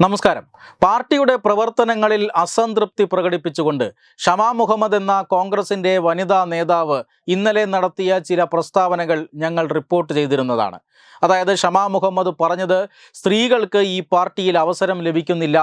നമസ്കാരം. പാർട്ടിയുടെ പ്രവർത്തനങ്ങളിൽ അസംതൃപ്തി പ്രകടിപ്പിച്ചുകൊണ്ട് ഷമാ മുഹമ്മദ് എന്ന കോൺഗ്രസിന്റെ വനിതാ നേതാവ് ഇന്നലെ നടത്തിയ ചില പ്രസ്താവനകൾ ഞങ്ങൾ റിപ്പോർട്ട് ചെയ്തിരുന്നതാണ്. അതായത് ഷമാ മുഹമ്മദ് പറഞ്ഞത് സ്ത്രീകൾക്ക് ഈ പാർട്ടിയിൽ അവസരം ലഭിക്കുന്നില്ല.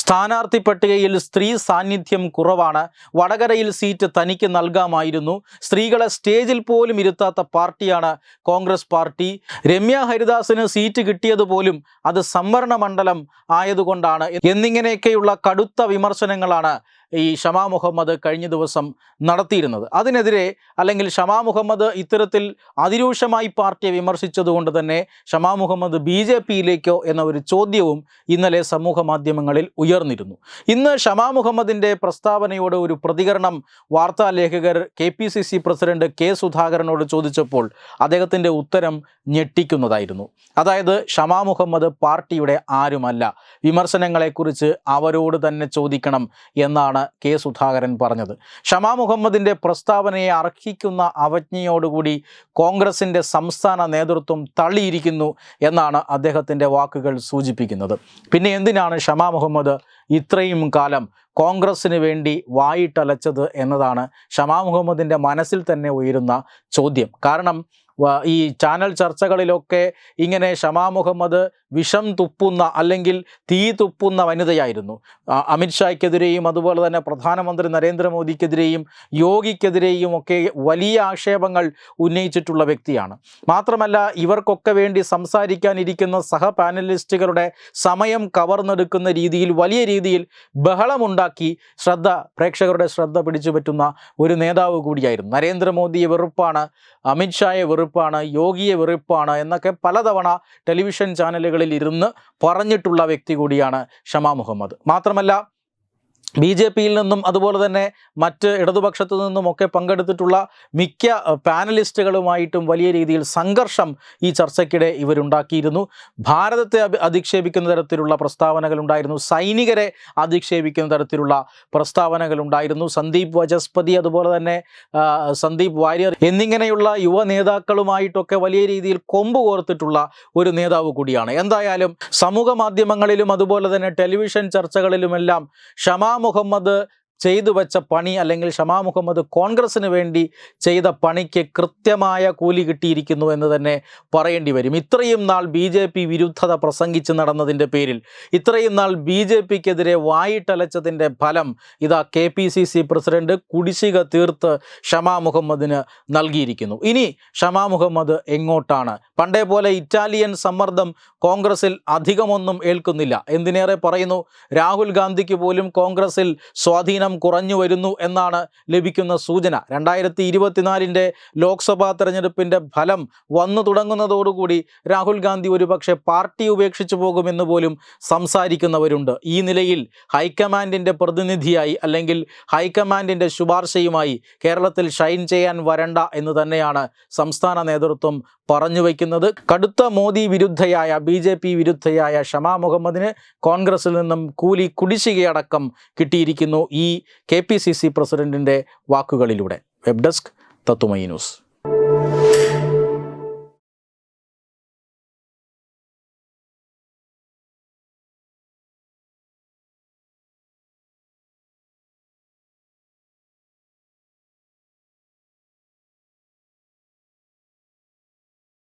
സ്ഥാനാർത്ഥി പട്ടികയിൽ സ്ത്രീ സാന്നിധ്യം കുറവാണ്. വടകരയിൽ സീറ്റ് തനിക്ക് നൽകാമായിരുന്നു. സ്ത്രീകളെ സ്റ്റേജിൽ പോലും ഇരുത്താത്ത പാർട്ടിയാണ് കോൺഗ്രസ് പാർട്ടി. രമ്യ ഹരിദാസിന് സീറ്റ് കിട്ടിയതുപോലും അത് സംവരണ മണ്ഡലം ആയതുകൊണ്ടാണ് എന്നിങ്ങനെയൊക്കെയുള്ള കടുത്ത വിമർശനങ്ങളാണ് ഈ ഷമാ മുഹമ്മദ് കഴിഞ്ഞ ദിവസം നടത്തിയിരുന്നത്. അതിനെതിരെ അല്ലെങ്കിൽ ഷമാ മുഹമ്മദ് ഇത്തരത്തിൽ അതിരൂക്ഷമായി പാർട്ടിയെ വിമർശിച്ചതുകൊണ്ട് തന്നെ ഷമാ മുഹമ്മദ് ബി ജെ പിയിലേക്കോ എന്ന ഒരു ചോദ്യവും ഇന്നലെ സമൂഹ മാധ്യമങ്ങളിൽ ഉയർന്നിരുന്നു. ഇന്ന് ഷമാ മുഹമ്മദിന്റെ പ്രസ്താവനയോട് ഒരു പ്രതികരണം വാർത്താ ലേഖകർ K P C C president K സുധാകരനോട് ചോദിച്ചപ്പോൾ അദ്ദേഹത്തിന്റെ ഉത്തരം ഞെട്ടിക്കുന്നതായിരുന്നു. അതായത് ഷമാ മുഹമ്മദ് പാർട്ടിയുടെ ആരുമല്ല. വിമർശനങ്ങളെക്കുറിച്ച് അവരോട് തന്നെ ചോദിക്കണം എന്നാണ് കെ സുധാകരൻ പറഞ്ഞത്. ഷമാ മുഹമ്മദിന്റെ പ്രസ്താവനയെ അർഹിക്കുന്ന അവജ്ഞയോടുകൂടി കോൺഗ്രസിന്റെ സംസ്ഥാന നേതൃത്വം തള്ളിയിരിക്കുന്നു എന്നാണ് അദ്ദേഹത്തിന്റെ വാക്കുകൾ സൂചിപ്പിക്കുന്നത്. പിന്നെ എന്തിനാണ് ഷമാ മുഹമ്മദ് ഇത്രയും കാലം കോൺഗ്രസ്സിന് വേണ്ടി വായിട്ടലച്ചത് എന്നതാണ് ഷമാ മുഹമ്മദിന്റെ മനസ്സിൽ തന്നെ ഉയരുന്ന ചോദ്യം. കാരണം ഈ ചാനൽ ചർച്ചകളിലൊക്കെ ഇങ്ങനെ ഷമാ മുഹമ്മദ് വിഷം തുപ്പുന്ന അല്ലെങ്കിൽ തീ തുപ്പുന്ന വനിതയായിരുന്നു. അമിത്ഷായ്ക്കെതിരെയും അതുപോലെ തന്നെ പ്രധാനമന്ത്രി നരേന്ദ്രമോദിക്കെതിരെയും യോഗിക്കെതിരെയും ഒക്കെ വലിയ ആക്ഷേപങ്ങൾ ഉന്നയിച്ചിട്ടുള്ള വ്യക്തിയാണ്. മാത്രമല്ല ഇവർക്കൊക്കെ വേണ്ടി സംസാരിക്കാനിരിക്കുന്ന സഹ പാനലിസ്റ്റുകളുടെ സമയം കവർന്നെടുക്കുന്ന രീതിയിൽ വലിയ രീതിയിൽ ബഹളമുണ്ടാക്കി ശ്രദ്ധ പ്രേക്ഷകരുടെ ശ്രദ്ധ പിടിച്ചു പറ്റുന്ന ഒരു നേതാവ് കൂടിയായിരുന്നു. നരേന്ദ്രമോദിയെ വെറുപ്പാണ് അമിത്ഷായെ വെറുപ്പാണ് യോഗിയെ വെറുപ്പാണ് എന്നൊക്കെ പലതവണ ടെലിവിഷൻ ചാനലുകളിൽ ഇരുന്ന് പറഞ്ഞിട്ടുള്ള വ്യക്തി കൂടിയാണ് ഷമാ മുഹമ്മദ്. മാത്രമല്ല ബി ജെ പിയിൽ നിന്നും അതുപോലെ തന്നെ മറ്റ് ഇടതുപക്ഷത്തു നിന്നുമൊക്കെ പങ്കെടുത്തിട്ടുള്ള മിക്ക പാനലിസ്റ്റുകളുമായിട്ടും വലിയ രീതിയിൽ സംഘർഷം ഈ ചർച്ചയ്ക്കിടെ ഇവരുണ്ടാക്കിയിരുന്നു. ഭാരതത്തെ അധിക്ഷേപിക്കുന്ന തരത്തിലുള്ള പ്രസ്താവനകൾ ഉണ്ടായിരുന്നു. സൈനികരെ അധിക്ഷേപിക്കുന്ന തരത്തിലുള്ള പ്രസ്താവനകൾ ഉണ്ടായിരുന്നു. സന്ദീപ് വചസ്പതി അതുപോലെ തന്നെ സന്ദീപ് വാര്യർ എന്നിങ്ങനെയുള്ള യുവ നേതാക്കളുമായിട്ടൊക്കെ വലിയ രീതിയിൽ കൊമ്പ് കോർത്തിട്ടുള്ള ഒരു നേതാവ് കൂടിയാണ്. എന്തായാലും സമൂഹ മാധ്യമങ്ങളിലും അതുപോലെ തന്നെ ടെലിവിഷൻ ചർച്ചകളിലുമെല്ലാം ഷമാ മുഹമ്മദ് ചെയ്തു വെച്ച പണി അല്ലെങ്കിൽ ഷമാ മുഹമ്മദ് കോൺഗ്രസ്സിന് വേണ്ടി ചെയ്ത പണിക്ക് കൃത്യമായ കൂലി കിട്ടിയിരിക്കുന്നു എന്ന് തന്നെ പറയേണ്ടി വരും. ഇത്രയും നാൾ ബി ജെ പി വിരുദ്ധത പ്രസംഗിച്ച് നടന്നതിന്റെ പേരിൽ ഇത്രയും നാൾ ബി ജെ പിക്കെതിരെ വായിട്ടലച്ചതിന്റെ ഫലം ഇതാ K P C C president കുടിശ്ശിക തീർത്ത് ഷമാ മുഹമ്മദിന് നൽകിയിരിക്കുന്നു. ഇനി ഷമാ മുഹമ്മദ് എങ്ങോട്ടാണ്? പണ്ടേ പോലെ ഇറ്റാലിയൻ സമ്മർദ്ദം കോൺഗ്രസിൽ അധികമൊന്നും ഏൽക്കുന്നില്ല. എന്തിനേറെ പറയുന്നു? രാഹുൽ ഗാന്ധിക്ക് പോലും കോൺഗ്രസിൽ സ്വാധീനം കുറഞ്ഞു വരുന്നു എന്നാണ് ലഭിക്കുന്ന സൂചന. രണ്ടായിരത്തി ഇരുപത്തിനാലിന്റെ ലോക്സഭാ തെരഞ്ഞെടുപ്പിന്റെ ഫലം വന്നു തുടങ്ങുന്നതോടുകൂടി രാഹുൽ ഗാന്ധി ഒരുപക്ഷെ പാർട്ടി ഉപേക്ഷിച്ചു പോകുമെന്ന് പോലും സംസാരിക്കുന്നവരുണ്ട്. ഈ നിലയിൽ ഹൈക്കമാൻഡിന്റെ പ്രതിനിധിയായി അല്ലെങ്കിൽ ഹൈക്കമാൻഡിന്റെ ശുപാർശയുമായി കേരളത്തിൽ ഷൈൻ ചെയ്യാൻ വരണ്ട എന്ന് തന്നെയാണ് സംസ്ഥാന നേതൃത്വം പറഞ്ഞു വയ്ക്കുന്നത്. കടുത്ത മോദി വിരുദ്ധയായ ബി ജെ പി വിരുദ്ധയായ ഷമാ മുഹമ്മദിന് കോൺഗ്രസിൽ നിന്നും കൂലി കുടിശ്ശികയടക്കം കിട്ടിയിരിക്കുന്നു. ഈ കെ പി സി സി പ്രസിഡന്റിന്റെ വാക്കുകളിലൂടെ. വെബ് ഡെസ്ക് തത്തുമൈ ന്യൂസ്.